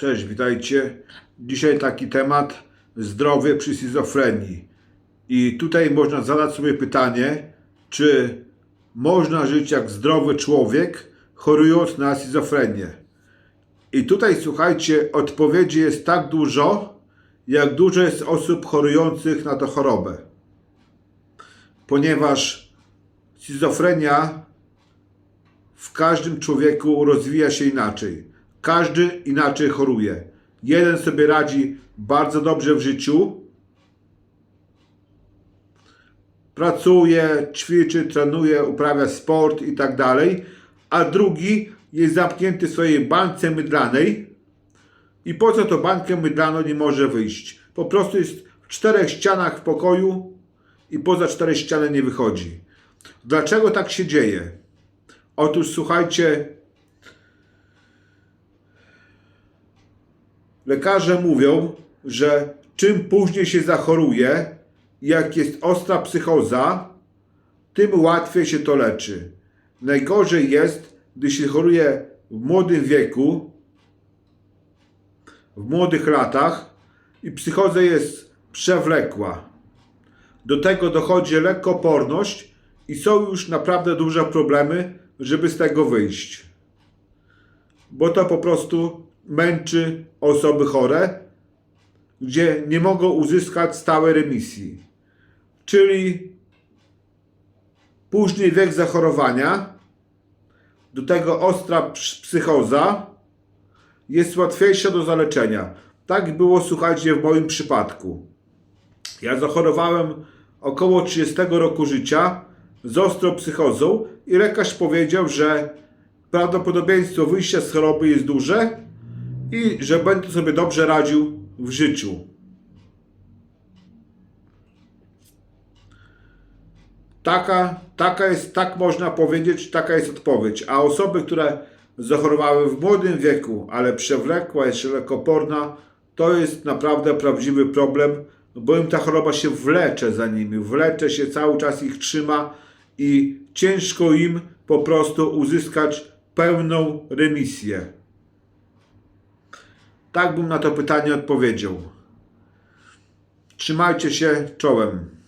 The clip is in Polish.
Cześć, witajcie. Dzisiaj taki temat zdrowie przy schizofrenii. I tutaj można zadać sobie pytanie, czy można żyć jak zdrowy człowiek, chorując na schizofrenię. I tutaj słuchajcie, odpowiedzi jest tak dużo, jak dużo jest osób chorujących na tę chorobę. Ponieważ schizofrenia w każdym człowieku rozwija się inaczej. Każdy inaczej choruje. Jeden sobie radzi bardzo dobrze w życiu, pracuje, ćwiczy, trenuje, uprawia sport i tak dalej, a drugi jest zamknięty w swojej bańce mydlanej i po co to bańkę mydlaną nie może wyjść. Po prostu jest w czterech ścianach w pokoju i poza cztery ściany nie wychodzi. Dlaczego tak się dzieje? Otóż słuchajcie, lekarze mówią, że czym później się zachoruje, jak jest ostra psychoza, tym łatwiej się to leczy. Najgorzej jest, gdy się choruje w młodym wieku, w młodych latach i psychoza jest przewlekła. Do tego dochodzi lekkoporność i są już naprawdę duże problemy, żeby z tego wyjść. Bo to po prostu męczy osoby chore, gdzie nie mogą uzyskać stałej remisji. Czyli późny wiek zachorowania, do tego ostra ps- psychoza jest łatwiejsza do zaleczenia. Tak było, słuchajcie, w moim przypadku. Ja zachorowałem około 30 roku życia z ostrą psychozą i lekarz powiedział, że prawdopodobieństwo wyjścia z choroby jest duże i że będę sobie dobrze radził w życiu. Taka, taka jest, tak można powiedzieć, taka jest odpowiedź. A osoby, które zachorowały w młodym wieku, ale przewlekła, jeszcze lekkoporna, to jest naprawdę prawdziwy problem, bo im ta choroba się wlecze za nimi, wlecze się, cały czas ich trzyma i ciężko im po prostu uzyskać pełną remisję. Tak bym na to pytanie odpowiedział. Trzymajcie się czołem.